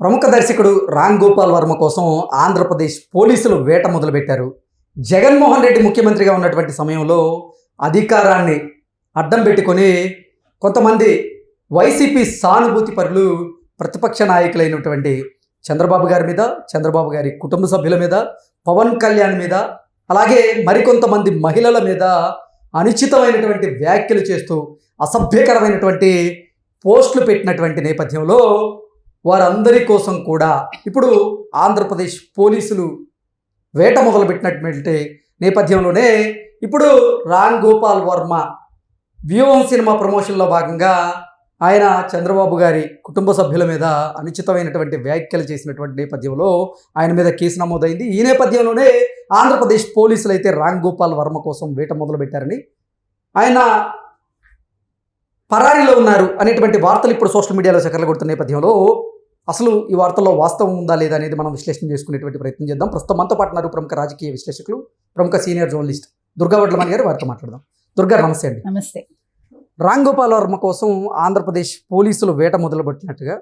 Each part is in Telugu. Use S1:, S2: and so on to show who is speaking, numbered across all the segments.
S1: ప్రముఖ దర్శకుడు రామ్ గోపాల్ వర్మ కోసం ఆంధ్రప్రదేశ్ పోలీసులు వేట మొదలుపెట్టారు. జగన్మోహన్ రెడ్డి ముఖ్యమంత్రిగా ఉన్నటువంటి సమయంలో అధికారాన్ని అడ్డం పెట్టుకొని కొంతమంది వైసీపీ సానుభూతి పరులు ప్రతిపక్ష నాయకులైనటువంటి చంద్రబాబు గారి మీద చంద్రబాబు గారి కుటుంబ సభ్యుల మీద పవన్ కళ్యాణ్ మీద అలాగే మరికొంతమంది మహిళల మీద అనుచితమైనటువంటి వ్యాఖ్యలు చేస్తూ అసభ్యకరమైనటువంటి పోస్టులు పెట్టినటువంటి నేపథ్యంలో వారందరి కోసం కూడా ఇప్పుడు ఆంధ్రప్రదేశ్ పోలీసులు వేట మొదలుపెట్టినటువంటి నేపథ్యంలోనే ఇప్పుడు రామ్ గోపాల్ వర్మ వ్యూహం సినిమా ప్రమోషన్లో భాగంగా ఆయన చంద్రబాబు గారి కుటుంబ సభ్యుల మీద అనుచితమైనటువంటి వ్యాఖ్యలు చేసినటువంటి నేపథ్యంలో ఆయన మీద కేసు నమోదైంది. ఈ నేపథ్యంలోనే ఆంధ్రప్రదేశ్ పోలీసులు అయితే రామ్ గోపాల్ వర్మ కోసం వేట మొదలుపెట్టారని ఆయన పరారీలో ఉన్నారు అనేటువంటి వార్తలు ఇప్పుడు సోషల్ మీడియాలో చక్కర్లు కొడుతున్న నేపథ్యంలో అసలు ఈ వార్తల్లో వాస్తవం ఉందా లేదా అనేది మనం విశ్లేషణ చేసుకునేటువంటి ప్రయత్నం చేద్దాం. ప్రస్తుతం మనతో పాటు ఉన్నారు ప్రముఖ రాజకీయ విశ్లేషకులు ప్రముఖ సీనియర్ జర్నలిస్ట్ దుర్గా వడ్లమణి గారు. వారితో మాట్లాడదాం. దుర్గా నమస్తే అండి.
S2: నమస్తే.
S1: రామ్ గోపాల్ వర్మ కోసం ఆంధ్రప్రదేశ్ పోలీసులు వేట మొదలుపెట్టినట్టుగా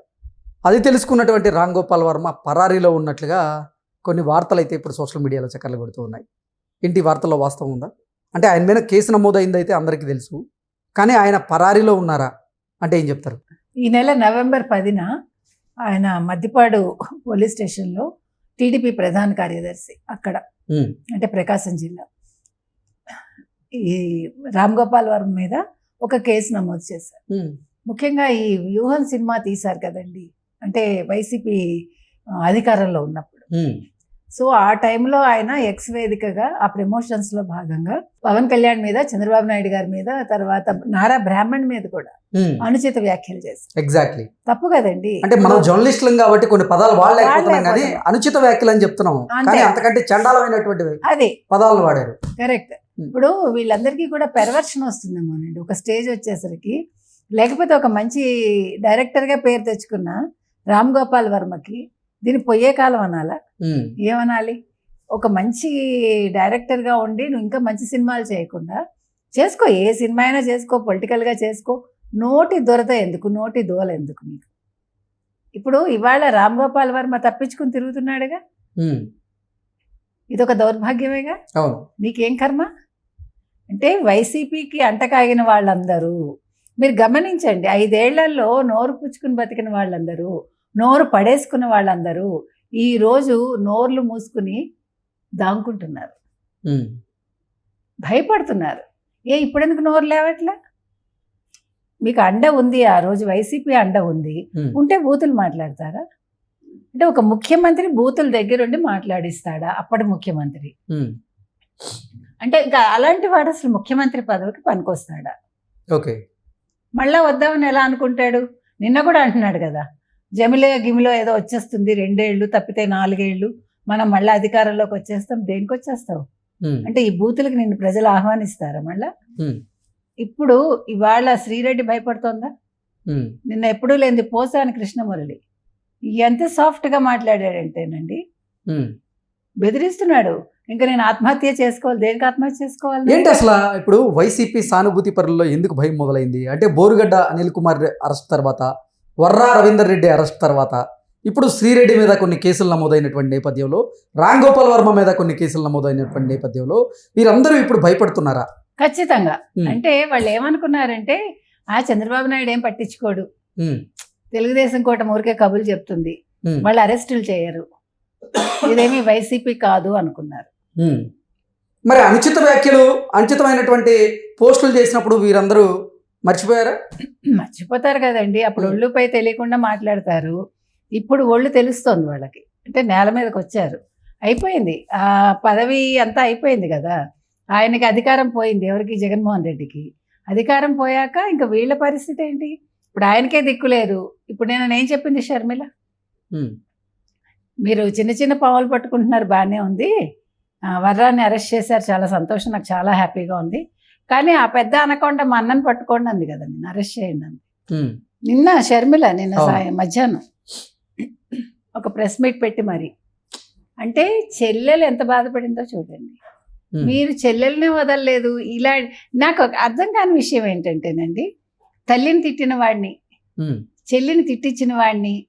S1: అది తెలుసుకున్నటువంటి రామ్ గోపాల్ వర్మ పరారీలో ఉన్నట్లుగా కొన్ని వార్తలు అయితే ఇప్పుడు సోషల్ మీడియాలో చక్కర్లు కొడుతూ ఉన్నాయి. ఏంటి ఈ వార్తల్లో వాస్తవం ఉందా? అంటే ఆయన మీద కేసు నమోదైంది అయితే అందరికీ తెలుసు. కానీ ఆయన పరారీలో ఉన్నారా? అంటే ఏం చెప్తారు?
S2: ఈ నెల నవంబర్ పదిన ఆయన మద్దిపాడు పోలీస్ స్టేషన్లో టీడీపీ ప్రధాన కార్యదర్శి అక్కడ. అంటే ప్రకాశం జిల్లా. ఈ రామ్ గోపాల్ వర్మ మీద ఒక కేసు నమోదు చేశారు. ముఖ్యంగా ఈ వ్యూహం సినిమా తీశారు కదండి. అంటే వైసీపీ అధికారంలో ఉన్నప్పుడు. సో ఆ టైంలో ఆయన ఎక్స్ వేదికగా ఆ ప్రమోషన్స్లో భాగంగా పవన్ కళ్యాణ్ మీద చంద్రబాబు నాయుడు గారి మీద తర్వాత నారా బ్రాహ్మణ్ మీద కూడా అనుచిత వ్యాఖ్యలు చేశారు.
S1: ఎగ్జాక్ట్లీ
S2: తప్పు కదండి.
S1: అంటే మనం జర్నలిస్టులం కాబట్టి కొన్ని పదాలు వాడలేకపోతున్నాం కానీ. అనుచిత వ్యాఖ్యలు అని చెప్తున్నాం. కానీ అంతకంటే చండాలమైనటువంటి
S2: అదే.
S1: పదాలను వాడారు.
S2: కరెక్ట్. ఇప్పుడు వీళ్ళందరికీ కూడా పెర్వర్షన్ వస్తుందేమోనండి. ఒక స్టేజ్ వచ్చేసరికి లేకపోతే ఒక మంచి డైరెక్టర్గా పేరు తెచ్చుకున్న రామ్ గోపాల్ వర్మకి దీని పొయ్యే కాలం అనాలా? ఏమనాలి? ఒక మంచి డైరెక్టర్గా ఉండి నువ్వు ఇంకా మంచి సినిమాలు చేయకుండా చేసుకో. ఏ సినిమా అయినా చేసుకో పొలిటికల్గా చేసుకో. నోటి దొరత ఎందుకు? నోటి దోల ఎందుకు నీకు? ఇప్పుడు ఇవాళ రామ్ గోపాల్ వర్మ తప్పించుకుని తిరుగుతున్నాడుగా? ఇది ఒక దౌర్భాగ్యమేగా? నీకేం కర్మ? అంటే వైసీపీకి అంటకాగిన వాళ్ళందరూ మీరు గమనించండి ఐదేళ్ళలో నోరు పుచ్చుకుని బతికిన వాళ్ళందరూ నోరు పడేసుకున్న వాళ్ళందరూ ఈ రోజు నోర్లు మూసుకుని దాంకుంటున్నారు. భయపడుతున్నారు. ఏ ఇప్పుడెందుకు నోరు లేవట్లా? మీకు అండ ఉంది ఆ రోజు వైసీపీ అండ ఉంది. ఉంటే బూతులు మాట్లాడతారా? అంటే ఒక ముఖ్యమంత్రి బూతుల దగ్గరుండి మాట్లాడిస్తాడా? అప్పటి ముఖ్యమంత్రి. అంటే ఇంకా అలాంటి వాడు అసలు ముఖ్యమంత్రి పదవికి పనికొస్తాడా?
S1: ఓకే.
S2: మళ్ళా వద్దామని ఎలా అనుకుంటాడు? నిన్న కూడా అంటున్నాడు కదా. జమిలో గిమిలో ఏదో వచ్చేస్తుంది రెండేళ్ళు తప్పితే నాలుగేళ్ళు. మనం మళ్ళీ అధికారంలోకి వచ్చేస్తాం దేనికి వచ్చేస్తావు అంటే ఈ బూతులకు నిన్ను ప్రజలు ఆహ్వానిస్తారా మళ్ళా? ఇప్పుడు ఇవాళ శ్రీరెడ్డి భయపడుతోందా? నిన్న ఎప్పుడూ లేనిది పోసాని కృష్ణమురళి. ఎంత సాఫ్ట్గా మాట్లాడాడంటేనండి. బెదిరిస్తున్నాడు. ఇంకా నేను ఆత్మహత్య చేసుకోవాలి దేనికి ఆత్మహత్య చేసుకోవాలి
S1: ఏంటి అసలు ఇప్పుడు వైసీపీ సానుభూతి పరుల్లో ఎందుకు భయం మొదలైంది? అంటే బోరుగడ్డ అనిల్ కుమార్ అరెస్ట్ తర్వాత వర్రా రవీందర్ రెడ్డి అరెస్ట్ తర్వాత. ఇప్పుడు శ్రీరెడ్డి మీద కొన్ని కేసులు నమోదైనటువంటి నేపథ్యంలో రామ్ గోపాల్ వర్మ మీద కొన్ని కేసులు నమోదైనటువంటి నేపథ్యంలో వీరందరూ ఇప్పుడు భయపడుతున్నారా?
S2: ఖచ్చితంగా. అంటే వాళ్ళు ఏమనుకున్నారంటే ఆ చంద్రబాబు నాయుడు ఏం పట్టించుకోడు. తెలుగుదేశం కోట ఊరికే కబులు చెప్తుంది. వాళ్ళు అరెస్టులు చేయరు. ఇదేమి వైసీపీ కాదు అనుకున్నారు.
S1: మరి అనుచిత వ్యాఖ్యలు అనుచితమైనటువంటి పోస్టులు చేసినప్పుడు వీరందరూ మర్చిపోయారా?
S2: మర్చిపోతారు కదండి. అప్పుడు. ఒళ్ళుపై తెలియకుండా మాట్లాడతారు. ఇప్పుడు ఒళ్ళు తెలుస్తోంది వాళ్ళకి. అంటే నేల మీదకి వచ్చారు. అయిపోయింది. ఆ పదవి అంతా అయిపోయింది కదా. ఆయనకి అధికారం పోయింది ఎవరికి? జగన్మోహన్ రెడ్డికి. అధికారం పోయాక ఇంకా వీళ్ళ పరిస్థితి ఏంటి? ఇప్పుడు ఆయనకే దిక్కు లేదు. ఇప్పుడు నేను ఏం చెప్పింది షర్మిల. మీరు చిన్న చిన్న పావులు పట్టుకుంటున్నారు. బాగానే ఉంది. వర్రాన్ని అరెస్ట్ చేశారు. చాలా సంతోషం. నాకు చాలా హ్యాపీగా ఉంది. కానీ ఆ పెద్ద అనకుండా మా అన్నని పట్టుకోండి అంది కదా నేను అరెస్ట్ చేయండి అంది. నిన్న షర్మిల నిన్న. సాయం మధ్యాహ్నం. ఒక ప్రెస్ మీట్ పెట్టి మరి. అంటే చెల్లెలు ఎంత బాధపడిందో చూడండి. మీరు చెల్లెల్ని వదలలేదు. ఇలా నాకు ఒక అర్థం కాని విషయం ఏంటంటేనండి తల్లిని తిట్టిన వాడిని చెల్లిని తిట్టించిన వాడిని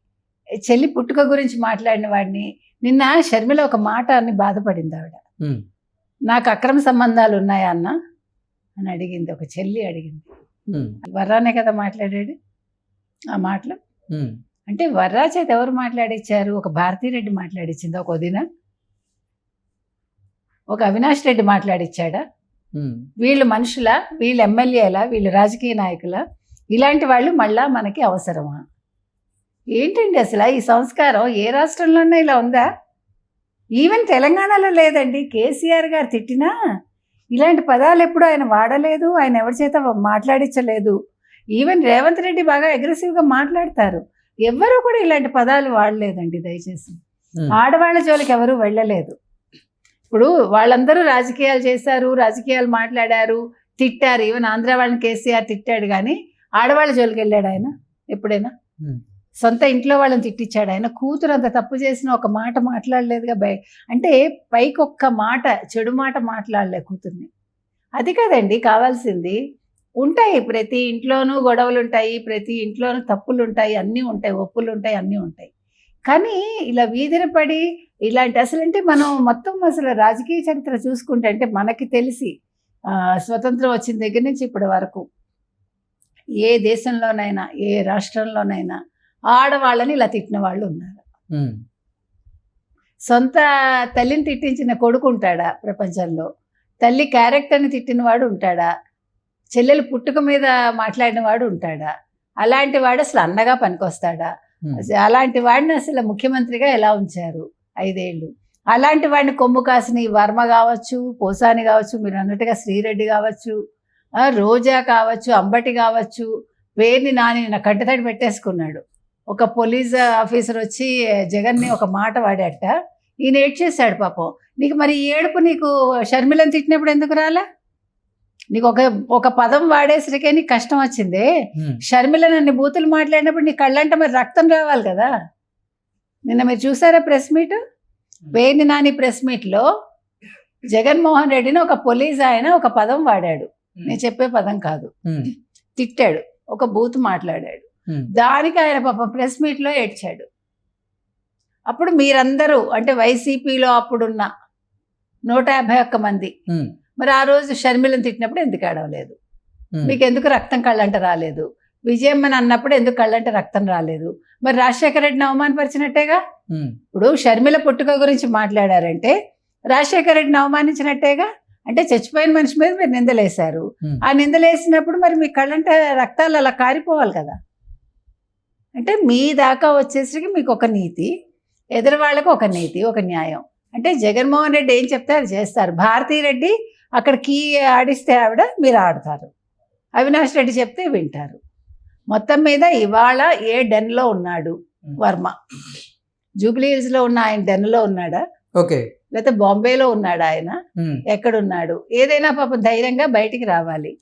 S2: చెల్లి పుట్టుక గురించి మాట్లాడిన వాడిని నిన్న షర్మిల ఒక మాట అని బాధపడింది ఆవిడ. నాకు అక్రమ సంబంధాలు ఉన్నాయా అన్న? అని అడిగింది ఒక చెల్లి అడిగింది. వర్రానే కదా మాట్లాడాడు? ఆ మాటలు? అంటే వర్రా చేత ఎవరు మాట్లాడిచ్చారు? ఒక భారతీరెడ్డి మాట్లాడిచ్చింది ఒక వదిన? ఒక అవినాష్ రెడ్డి మాట్లాడిచ్చాడా? వీళ్ళు మనుషుల వీళ్ళు ఎమ్మెల్యేల వీళ్ళు రాజకీయ నాయకుల ఇలాంటి వాళ్ళు మళ్ళా మనకి అవసరమా? ఏంటండి అసలు ఈ సంస్కారం? ఏ రాష్ట్రంలోనే ఇలా ఉందా? ఈవెన్ తెలంగాణలో లేదండి. కేసీఆర్ గారు తిట్టినా ఇలాంటి పదాలు ఎప్పుడు ఆయన వాడలేదు ఆయన ఎవరి చేత మాట్లాడించలేదు ఈవెన్ రేవంత్ రెడ్డి బాగా అగ్రెసివ్గా మాట్లాడతారు. ఎవ్వరూ కూడా ఇలాంటి పదాలు వాడలేదండి దయచేసి. ఆడవాళ్ళ జోలికి ఎవరు వెళ్ళలేదు. ఇప్పుడు వాళ్ళందరూ రాజకీయాలు చేశారు రాజకీయాలు మాట్లాడారు తిట్టారు. ఈవెన్ ఆంధ్ర వాళ్ళని కేసీఆర్ తిట్టాడు కానీ ఆడవాళ్ళ జోలికి వెళ్ళాడు ఆయన ఎప్పుడైనా. సొంత ఇంట్లో వాళ్ళని తిట్టించాడు. ఆయన కూతురు అంత తప్పు చేసిన ఒక మాట మాట్లాడలేదుగా బయ అంటే పైకి ఒక్క మాట చెడు మాట మాట్లాడలే కూతుర్ని. అది కదండి కావాల్సింది ఉంటాయి. ప్రతి ఇంట్లోనూ గొడవలు ఉంటాయి ప్రతి ఇంట్లోనూ తప్పులు ఉంటాయి అన్నీ ఉంటాయి ఒప్పులు ఉంటాయి అన్నీ ఉంటాయి. కానీ ఇలా వీధిన పడి ఇలాంటి అసలు అంటే మనం మొత్తం అసలు రాజకీయ చరిత్ర చూసుకుంటే అంటే మనకి తెలిసి స్వతంత్రం వచ్చిన దగ్గర నుంచి ఇప్పటి వరకు ఏ దేశంలోనైనా ఏ రాష్ట్రంలోనైనా ఆడవాళ్ళని ఇలా తిట్టిన వాళ్ళు ఉన్నారు. సొంత తల్లిని తిట్టించిన కొడుకు ఉంటాడా ప్రపంచంలో? తల్లి క్యారెక్టర్ని తిట్టినవాడు ఉంటాడా? చెల్లెలు పుట్టుక మీద మాట్లాడిన వాడు ఉంటాడా? అలాంటి వాడు అసలు అన్నగా పనికొస్తాడా? అలాంటి వాడిని అసలు ముఖ్యమంత్రిగా ఎలా ఉంచారు ఐదేళ్ళు? అలాంటి వాడిని కొమ్ము కాసిన వర్మ కావచ్చు పోసాని కావచ్చు మీరు అన్నట్టుగా శ్రీరెడ్డి కావచ్చు రోజా కావచ్చు అంబటి కావచ్చు పేరుని నాని నా కంటతడి పెట్టేసుకున్నాడు. ఒక పోలీస్ ఆఫీసర్ వచ్చి జగన్ని ఒక మాట వాడట. ఈయన ఏడ్చేశాడు పాపం. నీకు మరి ఈ ఏడుపు నీకు షర్మిలను తిట్టినప్పుడు ఎందుకు రాలా? నీకు ఒక ఒక పదం వాడేసరికే నీకు కష్టం వచ్చిందే. షర్మిల నన్ను బూతులు మాట్లాడినప్పుడు నీ కళ్ళంట మరి రక్తం రావాలి కదా. నిన్న మీరు చూసారా press meet? Veni Nani press మీట్లో. జగన్మోహన్ రెడ్డిని ఒక పోలీస్ ఆయన ఒక పదం వాడాడు. నేను చెప్పే పదం కాదు. తిట్టాడు. ఒక బూత్ మాట్లాడాడు. దానికి ఆయన పాపం ప్రెస్ మీట్లో ఏడ్చాడు. అప్పుడు మీరందరూ అంటే వైసీపీలో అప్పుడున్న నూట యాభై ఒక్క మంది.
S1: ఉమ్,
S2: మరి ఆ రోజు షర్మిలను తిట్టినప్పుడు ఎందుకు ఆడవలేదు
S1: ఉమ్,
S2: మీకు ఎందుకు రక్తం కళ్ళంట రాలేదు? విజయమ్మని అన్నప్పుడు ఎందుకు కళ్ళంట రక్తం రాలేదు? మరి రాజశేఖర రెడ్డిని అవమానపరిచినట్టేగా? ఇప్పుడు షర్మిల పుట్టుక గురించి మాట్లాడారంటే రాజశేఖర రెడ్డిని అవమానించినట్టేగా? అంటే చచ్చిపోయిన మనిషి మీద మీరు నిందలేశారు. ఆ నిందలేసినప్పుడు మరి మీ కళ్ళంట రక్తాలు అలా కారిపోవాలి కదా? అంటే మీ దాకా వచ్చేసరికి మీకు ఒక నీతి ఎదురు వాళ్ళకు ఒక నీతి ఒక న్యాయం. అంటే జగన్మోహన్ రెడ్డి ఏం చెప్తే అది చేస్తారు. భారతీ రెడ్డి అక్కడ కీ ఆడిస్తే ఆవిడ మీరు ఆడతారు. అవినాష్ రెడ్డి చెప్తే వింటారు. మొత్తం మీద ఇవాళ ఏ డెన్లో ఉన్నాడు వర్మ? జూబ్లీ హిల్స్లో ఉన్న ఆయన డెన్లో ఉన్నాడా?
S1: ఓకే.
S2: లేకపోతే బాంబేలో ఉన్నాడా ఆయన? ఎక్కడున్నాడు? ఏదైనా పాపం ధైర్యంగా బయటికి రావాలి.